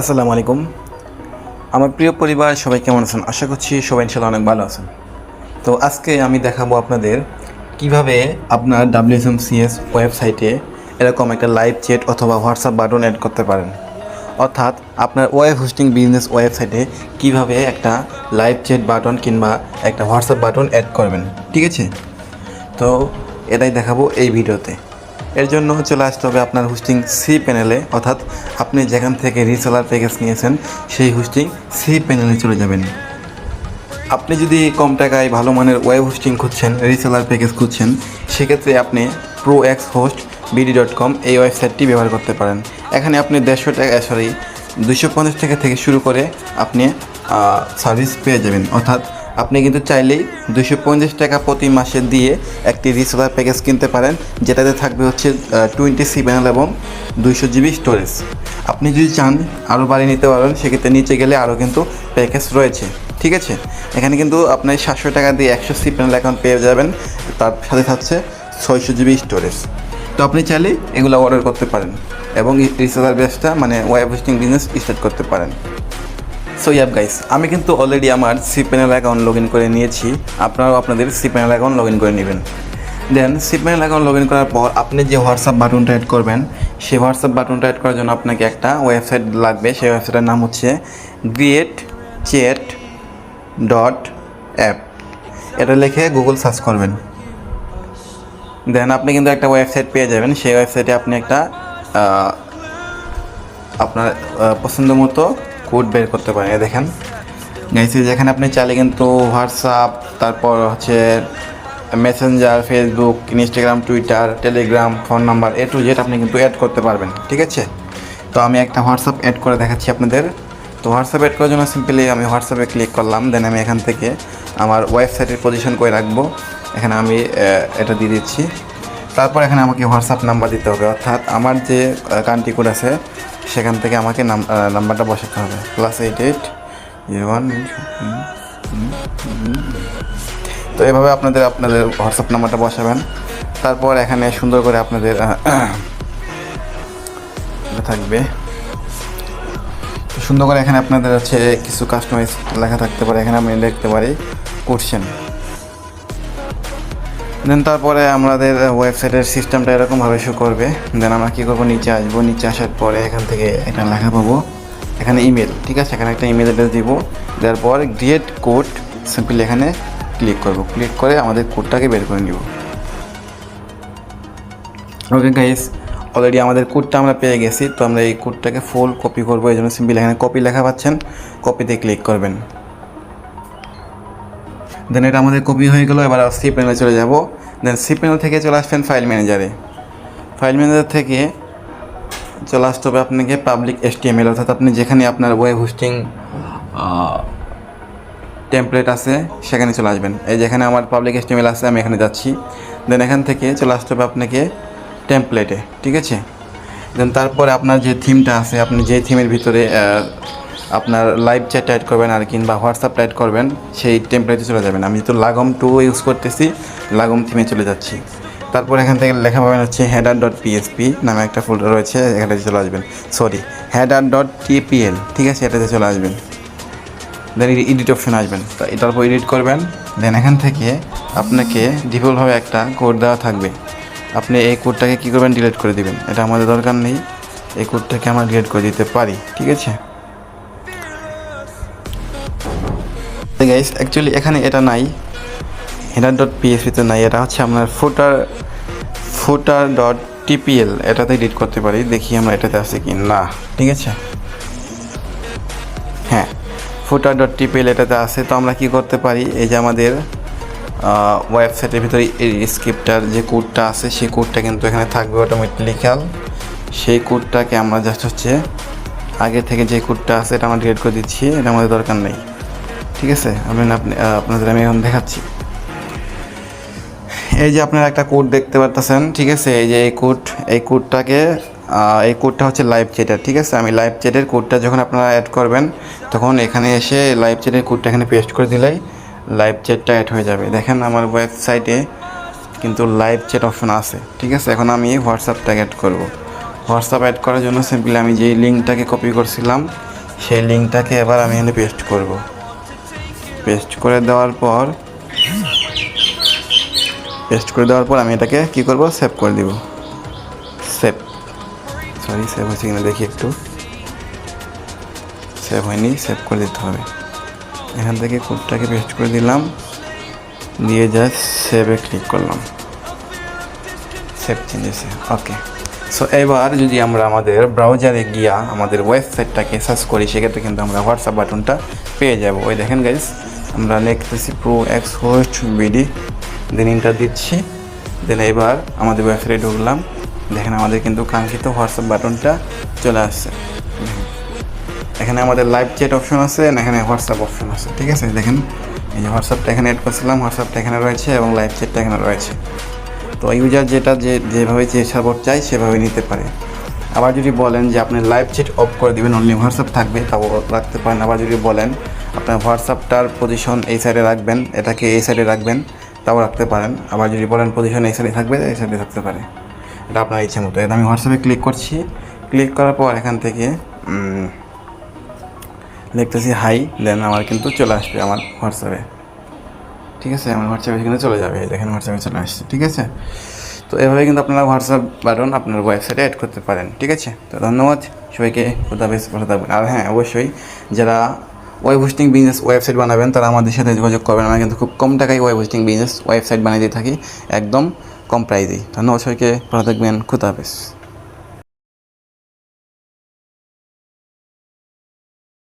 আসসালামু আলাইকুম। আমার প্রিয় পরিবার, সবাই কেমন আছেন? আশা করছি সবাই ইনশাল্লাহ অনেক ভালো আছেন। তো আজকে আমি দেখাবো আপনাদের কীভাবে আপনার ডাব্লিউএসএমসিএস ওয়েবসাইটে এরকম একটা লাইভ চ্যাট অথবা হোয়াটসঅ্যাপ বাটন অ্যাড করতে পারেন। অর্থাৎ আপনার ওয়েব হোস্টিং বিজনেস ওয়েবসাইটে কীভাবে একটা লাইভ চ্যাট বাটন কিংবা একটা হোয়াটসঅ্যাপ বাটন অ্যাড করবেন। ঠিক আছে? তো এটাই দেখাবো এই ভিডিওতে। এর জন্য চলে আসতে হবে আপনার হোস্টিং সি প্যানেলে অর্থাৎ আপনি যেখান থেকে রিসেলার প্যাকেজ নিয়েছেন, সেই হোস্টিং সি প্যানেলে চলে যাবেন। আপনি যদি কম টাকায় ভালো মানের ওয়েব হোস্টিং খুঁজছেন রিসেলার প্যাকেজ খুঁজছেন, সেক্ষেত্রে আপনি pro X host BD dot com এই ওয়েবসাইটটি ব্যবহার করতে পারেন। এখানে আপনি দেড়শো টাকা সরি দুশো পঞ্চাশ টাকা থেকে শুরু করে আপনি সার্ভিস পেয়ে যাবেন। অর্থাৎ আপনি কিন্তু চাইলেই দুশো পঞ্চাশ টাকা প্রতি মাসে দিয়ে একটি রিসেলার প্যাকেজ কিনতে পারেন, যেটাতে থাকবে হচ্ছে টোয়েন্টি সি প্যানেল এবং দুইশো জিবি স্টোরেজ আপনি যদি চান আরও বাড়িয়ে নিতে পারেন, সেক্ষেত্রে নিচে গেলে আরও কিন্তু প্যাকেজ রয়েছে। ঠিক আছে? এখানে কিন্তু আপনি সাতশো টাকা দিয়ে একশো সি প্যানেল অ্যাকাউন্ট পেয়ে যাবেন, তার সাথে থাকছে ছয়শো জিবি স্টোরেজ তো আপনি চাইলে এগুলো অর্ডার করতে পারেন এবং রিসেলার বেসটা মানে ওয়েব হোস্টিং বিজনেস স্টার্ট করতে পারেন। সো ইয়াব গাইস আমি কিন্তু অলরেডি আমার C panel account log in করে নিয়েছি। আপনারাও আপনাদের C panel account log in করে নেবেন। Then C panel account log in করার পর আপনি যে হোয়াটসঅ্যাপ বাটনটা অ্যাড করবেন, সেই হোয়াটসঅ্যাপ বাটনটা অ্যাড করার জন্য আপনাকে একটা ওয়েবসাইট লাগবে। সেই ওয়েবসাইটের নাম হচ্ছে গ্রিয়েট চ্যাট ডট অ্যাপ এটা লিখে গুগল সার্চ করবেন। দেন আপনি কিন্তু একটা ওয়েবসাইট পেয়ে যাবেন। সেই ওয়েবসাইটে আপনি একটা আপনার পছন্দ মতো কোড বের করতে পারেন দেখেন। গাইস যেখানে আপনি চাইলে কিন্তু হোয়াটসঅ্যাপ তারপর হচ্ছে messenger Facebook Instagram Twitter Telegram phone number A to Z আপনি কিন্তু অ্যাড করতে পারবেন, ঠিক আছে? তো আমি একটা হোয়াটসঅ্যাপ অ্যাড করে দেখাচ্ছি আপনাদের। তো হোয়াটসঅ্যাপ অ্যাড করার জন্য সিম্পলি আমি হোয়াটসঅ্যাপে ক্লিক করলাম দেন আমি এখান থেকে আমার ওয়েবসাইটের পজিশন করে রাখব। এখানে আমি এটা দিয়ে দিচ্ছি। তারপর এখানে আমাকে হোয়াটসঅ্যাপ নাম্বার দিতে হবে, অর্থাৎ আমার যে কান্ট্রি কোড আছে সেখান থেকে আমাকে নাম নাম্বারটা বসাতে হবে। Plus eight eight zero one তো এভাবে আপনাদের আপনাদের হোয়াটসঅ্যাপ নাম্বারটা বসাবেন। তারপর এখানে সুন্দর করে আপনাদের থাকবে। সুন্দর করে এখানে আপনাদের হচ্ছে কিছু কাস্টমাইজ লেখা থাকতে পারে। এখানে আমি লিখতে পারি কোশ্চেন। দেন তারপরে আমাদের ওয়েবসাইটের সিস্টেমটা এরকমভাবে শো করবে। দেন আমরা কী করব? নিচে আসব। নিচে আসার পরে এখান থেকে একটা লেখা পাবো। এখানে ইমেল ঠিক আছে? এখানে একটা ইমেল অ্যাড্রেস দিব। দেওয়ার পর গ্রিয়েট কোড সিম্পলি এখানে ক্লিক করব। ক্লিক করে আমাদের কোডটাকে বের করে নিব। ওকে গাইস অলরেডি আমাদের কোডটা আমরা পেয়ে গেছি। তো আমরা এই কোডটাকে ফুল কপি করব। এই জন্য সিম্পলি এখানে কপি লেখা পাচ্ছেন। কপিতে ক্লিক করবেন। দেন এটা আমাদের কপি হয়ে গেলো, এবার সি প্যানেলে চলে যাব। দেন সি প্যানেল থেকে চলে আসবেন ফাইল ম্যানেজারে ফাইল ম্যানেজার থেকে চলে আসতে হবে আপনাকে পাবলিক এসটিএমএল অর্থাৎ আপনি যেখানে আপনার ওয়েব হোস্টিং টেমপ্লেট আছে, সেখানে চলে আসবেন। এই যেখানে আমার পাবলিক এসটিএমএল আছে, আমি এখানে যাচ্ছি। দেন এখান থেকে চলে আসতে হবে আপনাকে টেমপ্লেটে ঠিক আছে? দেন তারপরে আপনার যে থিমটা আছে, আপনি যে থিমের ভিতরে আপনার লাইভ চ্যাট অ্যাড করবেন আর কিংবা হোয়াটসঅ্যাপ অ্যাড করবেন, সেই টেমপ্লেটে চলে যাবেন। আমি তো লাগম টু ইউজ করতেছি লাগম থিমে চলে যাচ্ছি। তারপর এখান থেকে লেখা পাবেন হচ্ছে হেডার ডট পিএসপি নামে একটা ফোল্ডার রয়েছে, এখানে চলে আসবেন। সরি হেডার ডট টিপিএল ঠিক আছে, এটাতে চলে আসবেন। দেন এডিট অপশন আসবেন। তো এটার উপর এডিট করবেন। দেন এখান থেকে আপনাকে ডিফল্টভাবে একটা কোড দেওয়া থাকবে। আপনি এই কোডটাকে কী করবেন ডিলিট করে দিবেন। এটা আমাদের দরকার নেই। এই কোডটাকে আমরা ডিলিট করে দিতে পারি, ঠিক আছে? গাইস অ্যাকচুয়ালি এখানে এটা নাই। হেডার ডট পিএসপিতে নাই, এটা হচ্ছে আপনার ফুটার ফুটার ডট টিপিএল এটাতে এডিট করতে পারি, দেখি আমরা এটাতে আছে কি না। ঠিক আছে? হ্যাঁ ফুটার ডট টিপিএল এটাতে আছে, তো আমরা কি করতে পারি, এই যে আমাদের ওয়েবসাইটের ভিতরে এই স্ক্রিপ্টার যে কোডটা আছে, সেই কোডটা কিন্তু এখানে থাকবে অটোমেটিক্যাল সেই কোডটাকে আমরা জাস্ট হচ্ছে, আগে থেকে যে কোডটা আছে, এটা আমরা ডিলিট করে দিচ্ছি, এটা আমাদের দরকার নেই। ঠিক আছে? আমি আপনি আপনাদের আমি এখন দেখাচ্ছি। এই যে আপনারা একটা কোড দেখতে পারতেছেন, ঠিক আছে? এই যে এই কোড, এই কোডটাকে এই কোডটা হচ্ছে লাইভ চ্যাটের, ঠিক আছে? আমি লাইভ চ্যাটের কোডটা যখন আপনারা অ্যাড করবেন, তখন এখানে এসে লাইভ চ্যাটের কোডটা এখানে পেস্ট করে দিলেই লাইভ চ্যাটটা অ্যাড হয়ে যাবে। দেখেন আমার ওয়েবসাইটে কিন্তু লাইভ চ্যাট অপশন আছে, ঠিক আছে? এখন আমি হোয়াটসঅ্যাপটা অ্যাড করব। হোয়াটসঅ্যাপ অ্যাড করার জন্য সিম্পলি আমি যেই লিঙ্কটাকে কপি করছিলাম, সেই লিঙ্কটাকে এবার আমি এখানে পেস্ট করব। পেস্ট করে দেওয়ার পর পেস্ট করে দেওয়ার পর আমি এটাকে কি করব? সেভ করে দিব। সেভ সরি সেভ হয়েছে কিনা দেখি একটু। সেভ হয়নি সেভ করে দিতে হবে। এখান থেকে কোডটাকে পেস্ট করে দিলাম। দিয়ে জাস্ট সেভে ক্লিক করলাম। সেভ চেঞ্জেসে ওকে সো এবার যদি আমরা আমাদের ব্রাউজারে গিয়া আমাদের ওয়েবসাইটটাকে সার্চ করি, সেক্ষেত্রে কিন্তু আমরা হোয়াটসঅ্যাপ বাটনটা পেয়ে যাব। ওই দেখেন গাইজ আমরা লিখতেছি pro X host BD then enter দিচ্ছি। দেন এবার আমাদের ওয়েবসাইটে ঢুকলাম। দেখেন আমাদের কিন্তু কাঙ্ক্ষিত হোয়াটসঅ্যাপ বাটনটা চলে আসছে। এখানে আমাদের লাইভ চ্যাট অপশন আছে এখানে হোয়াটসঅ্যাপ অপশন আছে। ঠিক আছে? দেখেন, এই যে হোয়াটসঅ্যাপটা এখানে অ্যাড করছিলাম হোয়াটসঅ্যাপটা এখানে রয়েছে এবং লাইভ চ্যাটটা এখানে রয়েছে। তো ইউজার যেটা যে, যেভাবে যে সাপোর্ট চাই সেভাবে নিতে পারে। আবার যদি বলেন যে আপনি লাইভ চ্যাট অফ করে দিবেন অনলি হোয়াটসঅ্যাপ থাকবে, তাও রাখতে পারেন। আবার যদি বলেন আপনার হোয়াটসঅ্যাপটার পজিশন এই সাইডে রাখবেন, এটাকে এই সাইডে রাখবেন, তাও রাখতে পারেন। আবার যদি বলেন পজিশন এই সাইডে থাকবে, এই সাইডে থাকতে পারে। এটা আপনার ইচ্ছে মতো। এটা আমি হোয়াটসঅ্যাপে ক্লিক করছি। ক্লিক করার পর এখান থেকে লিখতেছি হাই দেন আমার কিন্তু চলে আসবে আমার হোয়াটসঅ্যাপে ঠিক আছে? আমার হোয়াটসঅ্যাপে কিন্তু চলে যাবে। এই দেখেন হোয়াটসঅ্যাপে চলে আসছে। ঠিক আছে? তো এভাবে কিন্তু আপনারা হোয়াটসঅ্যাপ বাটন আপনার ওয়েবসাইটে অ্যাড করতে পারেন, ঠিক আছে? তো ধন্যবাদ, সবাইকে খুদাবেশ ভালো থাকবেন আর হ্যাঁ অবশ্যই যারা ওয়েব হোস্টিং বিজনেস ওয়েবসাইট বানাবেন, তারা আমাদের সাথে যোগাযোগ করবেন। আমরা কিন্তু খুব কম টাকায় ওয়েব হোস্টিং বিজনেস ওয়েবসাইট বানিয়ে দিয়ে থাকি, একদম কম প্রাইজেই ধন্যবাদ সবাইকে, ভালো থাকবেন খুদাবেশ